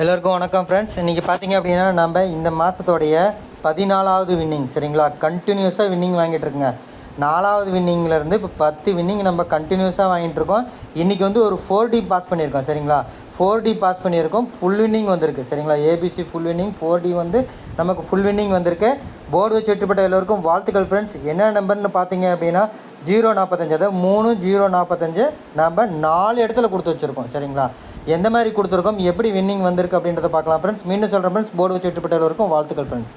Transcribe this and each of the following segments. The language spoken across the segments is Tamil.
எல்லோருக்கும் வணக்கம் ஃப்ரெண்ட்ஸ் இன்றைக்கி பார்த்தீங்க அப்படின்னா நம்ம இந்த மாதத்தோடைய பதினாலாவது வின்னிங் சரிங்களா? கண்டினியூஸாக வின்னிங் வாங்கிட்டு இருக்குங்க. நாலாவது வின்னிங்லேருந்து இப்போ பத்து வின்னிங் நம்ம கண்டினியூஸாக வாங்கிட்டு இருக்கோம். இன்றைக்கி வந்து ஒரு ஃபோர் டி பாஸ் பண்ணியிருக்கோம் சரிங்களா? ஃபோர் டி பாஸ் பண்ணியிருக்கோம் ஃபுல் வின்னிங் வந்திருக்கு சரிங்களா? ABC full winning four D வந்து நமக்கு ஃபுல் வின்னிங் வந்திருக்கு. போர்டு வச்சு வெட்டுப்பட்ட எல்லோருக்கும் வாழ்த்துக்கள் ஃப்ரெண்ட்ஸ் என்ன நம்பர்னு பார்த்தீங்க அப்படின்னா ஜீரோ நாற்பத்தஞ்சு அதாவது மூணு ஜீரோ நாற்பத்தஞ்சு நம்ம நாலு இடத்துல கொடுத்து வச்சுருக்கோம் சரிங்களா? எந்த மாதிரி கொடுத்துருக்கோம் எப்படி வின்னிங் வந்திருக்கு அப்படின்றத பார்க்கலாம் ஃப்ரெண்ட்ஸ் மீண்டும் சொல்கிறேன் ஃப்ரெண்ட்ஸ் போர்டு வச்சு வெட்டுப்பட்ட எல்லோருக்கும் வாழ்த்துக்கள் friends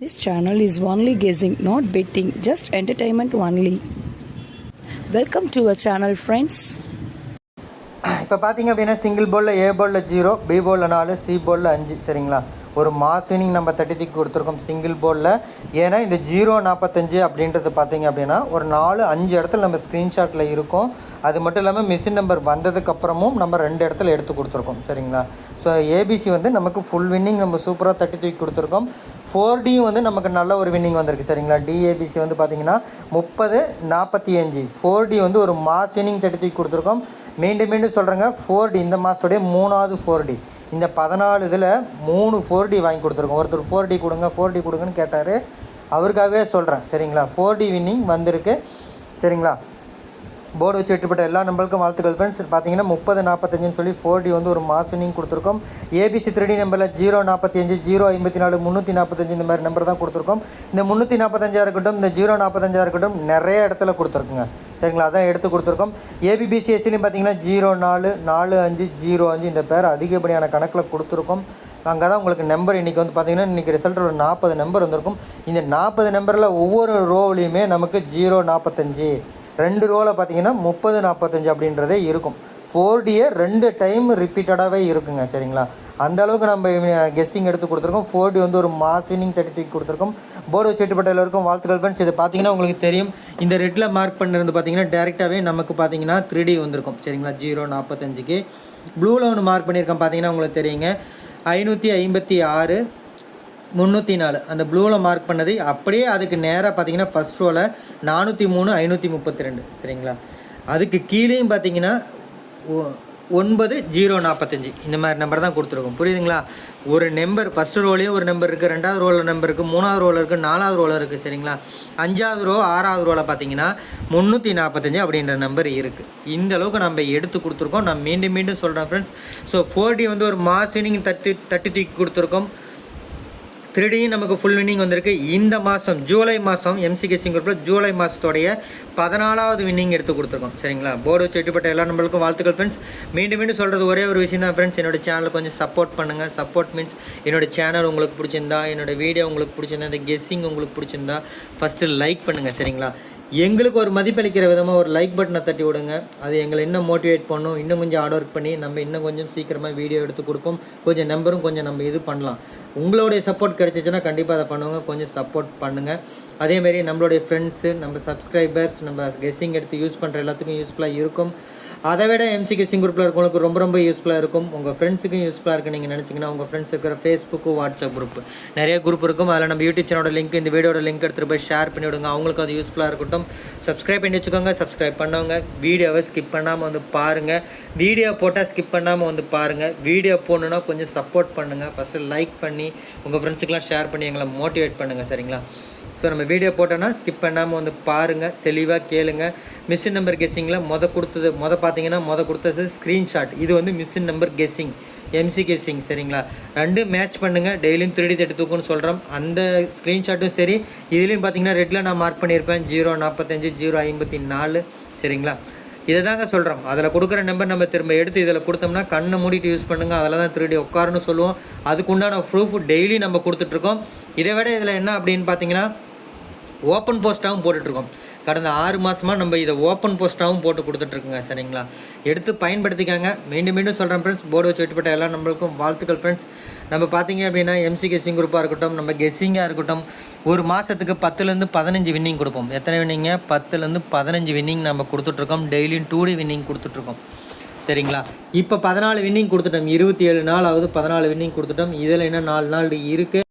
This channel is only guessing, not betting, just entertainment only. Welcome to our channel, friends. இப்போ பார்த்தீங்க அப்படின்னா சிங்கிள் போலில் ஏ போலில் ஜீரோ பி போலில் நாலு சி போலில் அஞ்சு சரிங்களா ஒரு மாஸ் இன்னிங் நம்ம தட்டி தூக்கி கொடுத்துருக்கோம் சிங்கிள் போர்டில் ஏன்னா இந்த ஜீரோ நாற்பத்தஞ்சு அப்படின்றது பார்த்தீங்க அப்படின்னா ஒரு நாலு அஞ்சு இடத்துல நம்ம ஸ்க்ரீன்ஷாட்டில் இருக்கும். அது மட்டும் இல்லாமல் மிஷின் நம்பர் வந்ததுக்கப்புறமும் நம்ம ரெண்டு இடத்துல எடுத்து கொடுத்துருக்கோம் சரிங்களா? ஸோ ஏபிசி வந்து நமக்கு ஃபுல் வின்னிங் நம்ம சூப்பராக தட்டி தூக்கி கொடுத்துருக்கோம். ஃபோர் டியும் வந்து நமக்கு நல்ல ஒரு வின்னிங் வந்திருக்கு சரிங்களா? டிஏபிசி வந்து பார்த்தீங்கன்னா முப்பது நாற்பத்தி அஞ்சு. ஃபோர் டி வந்து ஒரு மாஸ் வின்னிங் தட்டி தூக்கி கொடுத்துருக்கோம். மீண்டும் மீண்டும் சொல்கிறேங்க ஃபோர் டி இந்த மாதத்துடைய மூணாவது ஃபோர் டி இந்த பதினாலு இதில் மூணு ஃபோர் டி வாங்கி கொடுத்துருக்கோம். ஒருத்தர் ஃபோர் டி கொடுங்க ஃபோர் டி கொடுங்கன்னு கேட்டார். அவருக்காகவே சொல்கிறேன் சரிங்களா? ஃபோர் டி வின்னிங் வந்திருக்கு சரிங்களா? போர்டு வச்சு வெட்டுப்பட்ட எல்லா நம்பருக்கும் வாழ்த்துக்கள் ஃப்ரெண்ட்ஸ் பார்த்தீங்கன்னா முப்பது நாற்பத்தஞ்சுன்னு சொல்லி ஃபோர் டி வந்து ஒரு மாசனிங் கொடுத்துருக்கோம். ஏபிசி த்ரீ நம்பரில் ஜீரோ நாற்பத்தி அஞ்சு ஜீரோ ஐம்பத்தி நாலு முந்நூற்றி நாற்பத்தஞ்சு இந்த மாதிரி நம்பர் தான் கொடுத்துருக்கோம். இந்த முந்நூற்றி நாற்பத்தஞ்சாக இருக்கட்டும் இந்த ஜீரோ நாற்பத்தஞ்சாக இருக்கட்டும் நிறைய இடத்துல கொடுத்துருக்குங்க. சரிங்களா? அதான் எடுத்து கொடுத்துருக்கோம். ஏபிபிசிஎஸ்சிலையும் பார்த்தீங்கன்னா ஜீரோ நாலு நாலு அஞ்சு ஜீரோ அஞ்சு இந்த பேர் அதிகப்படியான கணக்கில் கொடுத்துருக்கோம். அங்கே தான் உங்களுக்கு நம்பர் இன்றைக்கி வந்து பார்த்தீங்கன்னா இன்றைக்கி ரிசல்ட் ஒரு நாற்பது நம்பர் வந்திருக்கும். இந்த நாற்பது நம்பரில் ஒவ்வொரு ரோவிலையுமே நமக்கு ஜீரோ நாற்பத்தஞ்சு ரெண்டு ரோவில் பார்த்தீங்கன்னா முப்பது நாற்பத்தஞ்சு அப்படின்றதே இருக்கும். ஃபோர் டியே ரெண்டு டைம் ரிப்பீட்டடாகவே இருக்குங்க சரிங்களா? அந்த அளவுக்கு நம்ம கெஸ்ஸிங் எடுத்து கொடுத்துருக்கோம். ஃபோர் டி வந்து ஒரு மாஸ் இன்னிங் தட்டி கொடுத்துருக்கோம். போர்டு வச்சுட்டுப்பட்ட இருக்கும் வாழ்த்துக்கள் ஃப்ரெண்ட்ஸ் இது பார்த்தீங்கன்னா உங்களுக்கு தெரியும். இந்த ரெட்டில் மார்க் பண்ணிருந்து பார்த்தீங்கன்னா டேரெக்டாகவே நமக்கு பார்த்தீங்கன்னா த்ரீ டி வந்திருக்கும். சரிங்களா? ஜீரோ நாற்பத்தஞ்சுக்கு ப்ளூவில் ஒன்று மார்க் பண்ணியிருக்கோம் பார்த்தீங்கன்னா உங்களுக்கு தெரியுங்க. ஐநூற்றி ஐம்பத்தி ஆறு முந்நூற்றி நாலு. அந்த ப்ளூவில் மார்க் பண்ணது அப்படியே அதுக்கு நேராக பார்த்தீங்கன்னா ஃபஸ்ட் ரோவில் நானூற்றி மூணு ஐநூற்றி முப்பத்தி ரெண்டு. சரிங்களா? அதுக்கு கீழேயும் பார்த்தீங்கன்னா ஒன்பது ஜீரோ நாற்பத்தஞ்சு. இந்த மாதிரி நம்பர் தான் கொடுத்துருக்கோம். புரியுதுங்களா? ஒரு நம்பர் ஃபஸ்ட்டு ரோலையும் ஒரு நம்பர் இருக்குது ரெண்டாவது ரோவில் நம்பர் இருக்குது மூணாவது ரோவில் இருக்குது நாலாவது ரோவில் இருக்குது சரிங்களா? அஞ்சாவது ரோ ஆறாவது ரோவில் பார்த்தீங்கன்னா முந்நூற்றி நாற்பத்தஞ்சு அப்படின்ற நம்பர் இருக்குது இந்த அளவுக்கு நம்ம எடுத்து கொடுத்துருக்கோம். நான் மீண்டும் மீண்டும் சொல்கிறேன் ஃப்ரெண்ட்ஸ் ஸோ ஃபோர் டி வந்து ஒரு மாஸ் வினிங் தட்டி தட்டி தூக்கி கொடுத்துருக்கோம். த்ரீடியும் நமக்கு ஃபுல் வின்னிங் வந்திருக்கு. இந்த மாதம் ஜூலை மாதம் எம்சிகேசிங் குரூப்பில் ஜூலை மாதத்தோடைய பதினாலாவது வின்னிங் எடுத்து கொடுத்துருக்கோம். சரிங்களா? போர்டு வச்சு எல்லா நம்மளுக்கும் வாழ்த்துக்கள் ஃப்ரெண்ட்ஸ் மீண்டும் மீண்டும் சொல்கிறது ஒரே ஒரு விஷயம் தான் ஃப்ரெண்ட்ஸ் என்னோட சேனலை கொஞ்சம் சப்போர்ட் பண்ணுங்கள் சப்போர்ட் மீன்ஸ் என்னோட சேனல் உங்களுக்கு பிடிச்சிருந்தா என்னோட வீடியோ உங்களுக்கு பிடிச்சிருந்தா இந்த கெஸ்ஸிங் உங்களுக்கு பிடிச்சிருந்தா ஃபஸ்ட்டு லைக் பண்ணுங்கள் சரிங்களா? எங்களுக்கு ஒரு மதிப்பளிக்கிற விதமாக ஒரு லைக் பட்டனை தட்டி விடுங்க. அது எங்களை இன்னும் மோட்டிவேட் பண்ணும். இன்னும் கொஞ்சம் ஹார்ட் ஒர்க் பண்ணி நம்ம இன்னும் கொஞ்சம் சீக்கிரமாக வீடியோ எடுத்து கொடுப்போம். கொஞ்சம் நம்பரும் கொஞ்சம் நம்ம இது பண்ணலாம். உங்களுடைய சப்போர்ட் கிடைச்சிச்சுன்னா கண்டிப்பாக அதை பண்ணுவாங்க கொஞ்சம் சப்போர்ட் பண்ணுங்கள் அதேமாரி நம்மளுடைய ஃப்ரெண்ட்ஸு நம்ம சப்ஸ்கிரைபர்ஸ் நம்ம கெஸ்ஸிங் எடுத்து யூஸ் பண்ணுற எல்லாத்துக்கும் யூஸ்ஃபுல்லாக இருக்கும். அதை விட எம்சிக்கு சிங் குரூப்பில் இருக்கவங்களுக்கு ரொம்ப ரொம்ப யூஸ்ஃபுல்லாக இருக்கும். உங்கள் ஃப்ரெண்ட்ஸுக்கும் யூஸ்ஃபுல்லாக இருக்குன்னு நீங்கள் நினச்சிங்கன்னா உங்கள் ஃப்ரெண்ட்ஸ் இருக்கிற ஃபேஸ்புக்கு வாட்ஸ்அப் குரூப் நிறைய குரூப் இருக்கும். அதில் நம்ம யூடியூப் சேனலோட லிங்க் இந்த வீடியோட லிங்க் எடுத்துகிட்டு போய் ஷேர் பண்ணி விடுங்க. அவங்களுக்கு அது யூஸ்ஃபுல்லாக இருக்கட்டும். சப்ஸ்கிரைப் பண்ணி வச்சுக்கோங்க. சப்ஸ்கிரைப் பண்ணவங்க வீடியோவை ஸ்கிப் பண்ணாமல் வந்து பாருங்கள் வீடியோ போட்டால் ஸ்கிப் பண்ணாமல் வந்து பாருங்கள் வீடியோ போடணுன்னா கொஞ்சம் சப்போர்ட் பண்ணுங்கள் ஃபஸ்ட்டு லைக் பண்ணி உங்கள் ஃப்ரெண்ட்ஸுக்கெலாம் ஷேர் பண்ணி எங்களை மோட்டிவேட் பண்ணுங்கள் சரிங்களா? ஸோ நம்ம வீடியோ போட்டோன்னா ஸ்கிப் பண்ணாமல் வந்து பாருங்கள் தெளிவாக கேளுங்க. மிஷின் நம்பர் கெஸ்ஸிங்கில் மொதல் கொடுத்தது மொதல் பார்த்தீங்கன்னா மொதல் கொடுத்தது ஸ்க்ரீன்ஷாட் இது வந்து machine number guessing MC guessing சரிங்களா? ரெண்டு மேட்ச் பண்ணுங்கள் டெய்லியும் திருடி தட்டு தூக்குன்னு சொல்கிறோம் அந்த ஸ்க்ரீன்ஷாட்டும் சரி. இதுலேயும் பார்த்தீங்கன்னா ரெட்டில் நான் மார்க் பண்ணியிருப்பேன். ஜீரோ நாற்பத்தஞ்சு ஜீரோ ஐம்பத்தி நாலு சரிங்களா? இதை தாங்க சொல்கிறோம் அதில் கொடுக்குற நம்பர் நம்ம திரும்ப எடுத்து இதில் கொடுத்தோம்னா கண்ணை மூடிட்டு யூஸ் பண்ணுங்கள் அதில் தான் திருடி உட்காருன்னு சொல்லுவோம். அதுக்கு உண்டான ப்ரூஃப் டெய்லி நம்ம கொடுத்துட்ருக்கோம் இதை விட இதில் என்ன அப்படின்னு பார்த்தீங்கன்னா ஓப்பன் போஸ்ட்டாகவும் போட்டுட்ருக்கோம் கடந்த ஆறு மாதமாக நம்ம இதை ஓப்பன் போஸ்ட்டாகவும் போட்டு கொடுத்துட்ருக்குங்க சரிங்களா? எடுத்து பயன்படுத்திக்காங்க. மீண்டும் மீண்டும் சொல்கிறேன் ஃப்ரெண்ட்ஸ் போர்டு வச்சு வெட்டுப்பட்ட எல்லா நம்மளுக்கும் வாழ்த்துக்கள் ஃப்ரெண்ட்ஸ் நம்ம பார்த்தீங்க அப்படின்னா எம்சி கெஸ்ஸிங் குரூப்பாக இருக்கட்டும் நம்ம கெஸ்ஸிங்காக இருக்கட்டும் ஒரு மாதத்துக்கு பத்துலேருந்து பதினஞ்சு வின்னிங் கொடுப்போம். எத்தனை வின்னிங்க பத்துலேருந்து பதினஞ்சு வின்னிங் நம்ம கொடுத்துட்ருக்கோம். டெய்லியும் டூ டி வின்னிங் கொடுத்துட்ருக்கோம். சரிங்களா? இப்போ பதினாலு வின்னிங் கொடுத்துட்டோம். இருபத்தி ஏழு நாள் ஆகுது பதினாலு வின்னிங் கொடுத்துட்டோம். இதில் இன்னும் நாலு நாள் இருக்குது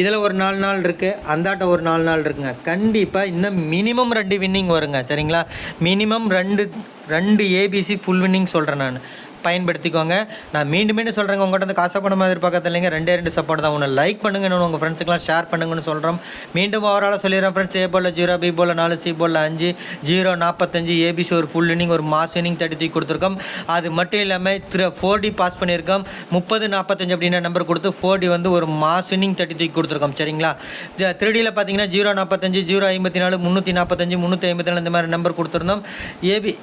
இதில் ஒரு நாலு நாள் இருக்குது அந்தாட்ட ஒரு நாலு நாள் இருக்குங்க. கண்டிப்பாக இன்னும் மினிமம் ரெண்டு வின்னிங் வருங்க சரிங்களா? மினிமம் ரெண்டு ரெண்டு ஏபிசி ஃபுல் வின்னிங் சொல்கிறேன் நான். பயன்படுத்திக்கோங்க. நான் மீண்டும் மீண்டும் சொல்கிறேங்க உங்கள்கிட்ட வந்து காசு பண்ண மாதிரி பக்கத்தில் இல்லைங்க. ரெண்டே ரெண்டு சப்போர்ட் தான். ஒன்று லைக் பண்ணுங்க இன்னொன்று உங்கள் ஃப்ரெண்ட்ஸுக்கெலாம் ஷேர் பண்ணுங்கன்னு சொல்கிறோம் மீண்டும் ஓவராலாக சொல்லிடுறேன் friends A ball zero B ball நாலு சி போல் அஞ்சு ஜீரோ நாற்பத்தஞ்சு ஏபிசி ஒரு ஃபுல் இன்னிங் ஒரு மாஸ் இன்னிங் தேர்ட்டி தூக்கி கொடுத்துருக்கோம். அது மட்டும் இல்லாமல் திரு ஃபோர் டி பாஸ் பண்ணியிருக்கோம். முப்பது நாற்பத்தஞ்சு அப்படின்ற நம்பர் கொடுத்து ஃபோர் டி வந்து ஒரு மாஸ் இன்னிங் தேர்ட்டி தூக்கி கொடுத்துருக்கோம். சரிங்களா? த்ரீடியில் பார்த்தீங்கன்னா ஜீரோ நாற்பத்தஞ்சு ஜீரோ ஐம்பத்தி நாலு முந்நூற்றி நாற்பத்தஞ்சு முந்நூற்றி ஐம்பத்தி நாலு இந்த மாதிரி நம்பர் கொடுத்துருந்தோம். ஏபி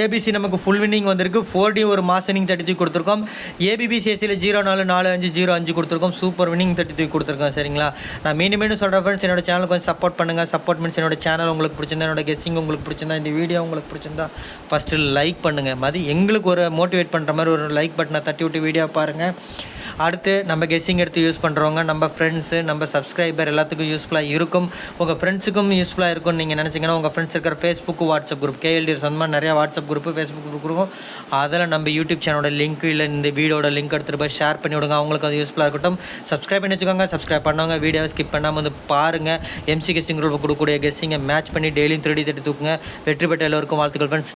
ஏபிசி நமக்கு ஃபுல் வின்னிங் வந்திருக்கு. ஃபோர் டி ஒரு மாஸ் வினிங் தேர்ட்டி தூக்கி கொடுத்துருக்கோம். ஏபிபிசிஎஸ்சியில் ஜீரோ நாலு நாலு அஞ்சு ஜீரோ அஞ்சு கொடுத்துருக்கோம். சூப்பர் வின்னிங் தேர்ட்டி தூக்கி கொடுத்துருக்கோம் சரிங்களா? நான் மீண்டும் மீண்டும் சொல்கிற ஃப்ரெண்ட்ஸ் என்னோட சேனல் கொஞ்சம் சப்போர்ட் பண்ணுங்கள் சப்போர்ட் மீன்ஸ் என்னோட சேனல் உங்களுக்கு பிடிச்சிருந்தா என்னோட கெஸ்ஸிங் உங்களுக்கு பிடிச்சிருந்தா இந்த வீடியோ உங்களுக்கு பிடிச்சிருந்தா ஃபஸ்ட்டு லைக் பண்ணுங்கள் மாதிரி எங்களுக்கு ஒரு மோட்டிவேட் பண்ணுற மாதிரி ஒரு லைக் பட்டனை தட்டி விட்டு வீடியோ பாருங்கள் அடுத்து நம்ம கெஸ்ஸிங் எடுத்து யூஸ் பண்ணுறவங்க நம்ம ஃப்ரெண்ட்ஸு நம்ம சப்ஸ்கிரைபர் எல்லாத்துக்கும் யூஸ்ஃபுல்லாக இருக்கும். உங்கள் ஃப்ரெண்ட்ஸுக்கும் யூஸ்ஃபுல்லாக இருக்கும்னு நீங்கள் நினச்சிங்கன்னா உங்கள் ஃப்ரெண்ட்ஸ் இருக்கிற ஃபேஸ்புக் வாட்ஸ்அப் குரூப் கேஎல்டி மாதிரி நிறையா வாட்ஸ்அப் குரூப்பு ஃபேஸ்புக் குரூப் இருக்கும். அதில் நம்ம யூடியூப் சேனலோட லிங்க் இல்லை இந்த வீடியோட லிங்க் எடுத்துகிட்டு போய் ஷேர் பண்ணி விடுங்க. அவங்களுக்கு அது யூஸ்ஃபுல்லாக இருக்கட்டும். சப்ஸ்கிரைப் பண்ணி வச்சுக்கோங்க. சப்ஸ்கிரைப் பண்ணுவாங்க வீடியோவை ஸ்கிப் பண்ணாமல் வந்து பாருங்கள் எம்சி கெஸ்ஸிங் குரூப் கொடுக்கக்கூடிய கெஸ்ஸிங்கை மேட்ச் பண்ணி டெய்லியும் திருடி தட்டி தூக்குங்க. வெற்றி பெற்ற எல்லோருக்கும் வாழ்த்துக்கள் ஃப்ரெண்ட்ஸ்